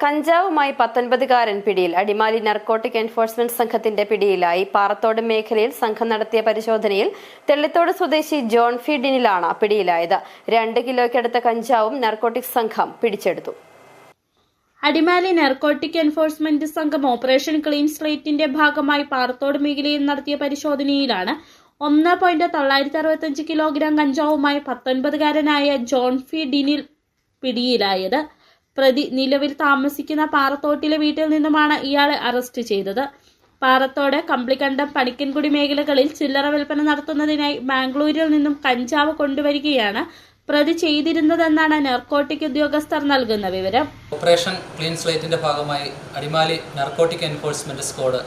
കഞ്ചാവുമായി പത്തൊൻപതുകാരൻ പിടിയിൽ. Adimali narcotic enforcement സംഘത്തിന്റെ പിടിയിലായി. പാറത്തോട് മേഖലയിൽ സംഘം നടത്തിയ പരിശോധനയിൽ തെള്ളിത്തോട് സ്വദേശി ജോൺ ഫീഡിനിലാണ് പിടിയിലായത്. രണ്ട് കിലോയ്ക്കടുത്ത കഞ്ചാവും നർക്കോട്ടിക് സംഘം പിടിച്ചെടുത്തു. അടിമാലി നർക്കോട്ടിക് എൻഫോഴ്സ്മെന്റ് സംഘം ഓപ്പറേഷൻ ക്ലീൻ സ്ലേറ്റിന്റെ ഭാഗമായി പാറത്തോട് മേഖലയിൽ നടത്തിയ പരിശോധനയിലാണ് ഒന്ന് പോയിന്റ് തൊള്ളായിരത്തി അറുപത്തഞ്ച് കിലോഗ്രാം കഞ്ചാവുമായി പത്തൊൻപതുകാരനായ ജോൺ ഫീഡിനിൽ പിടിയിലായത്. പ്രതി നിലവിൽ താമസിക്കുന്ന പാറത്തോട്ടിലെ വീട്ടിൽ നിന്നുമാണ് ഇയാളെ അറസ്റ്റ് ചെയ്തത്. പാറത്തോട് കമ്പ്ലിക്കണ്ടം പണിക്കൻകുടി മേഖലകളിൽ ചില്ലറ വിൽപ്പന നടത്തുന്നതിനായി ബാംഗ്ലൂരിൽ നിന്നും കഞ്ചാവ് കൊണ്ടുവരികയാണ് പ്രതി ചെയ്തിരുന്നതെന്നാണ് നർക്കോട്ടിക് ഉദ്യോഗസ്ഥർ നൽകുന്ന വിവരം. ഓപ്പറേഷൻ ക്ലീൻ സ്ലേറ്റിന്റെ ഭാഗമായി Adimali narcotic enforcement squad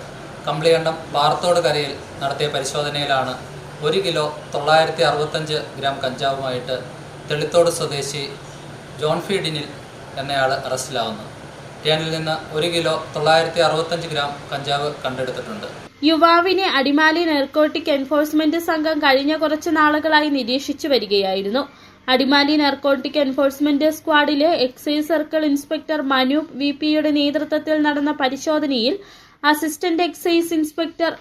Kambilikandam Parathode കരയിൽ നടത്തിയ പരിശോധനയിലാണ് ഒരു കിലോ തൊള്ളായിരത്തി അറുപത്തഞ്ച് ഗ്രാം കഞ്ചാവുമായിട്ട് തെളിത്തോട് സ്വദേശി ജോൺ ഫി ഡിനിൽ എന്നയാൾ അറസ്റ്റിലാവുന്നത് ടിയാനിൽ നിന്ന് ഒരു കിലോ തൊള്ളായിരത്തി അറുപത്തഞ്ച് ഗ്രാം കഞ്ചാവ് കണ്ടെടുത്തിട്ടുണ്ട്. യുവാവിനെ അടിമാലി നെർക്കോട്ടിക് എൻഫോഴ്സ്മെന്റ് സംഘം കഴിഞ്ഞ കുറച്ച് നാളുകളായി നിരീക്ഷിച്ചു വരികയായിരുന്നു. Adimali narcotic enforcement സ്ക്വാഡിലെ excise circle inspector Manoop V പിയുടെ നേതൃത്വത്തിൽ നടന്ന പരിശോധനയിൽ assistant excise inspector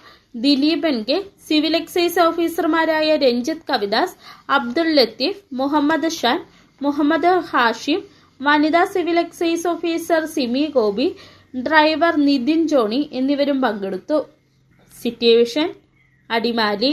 Dileepan K civil excise ഓഫീസർമാരായ രഞ്ജിത്ത് കവിദാസ് അബ്ദുൾ ലത്തീഫ് മുഹമ്മദ് ഷാൻ മുഹമ്മദ് ഹാഷിം വനിതാ civil excise officer Simi Gopi driver Nithin Johny എന്നിവരും പങ്കെടുത്തു. City vision Adimali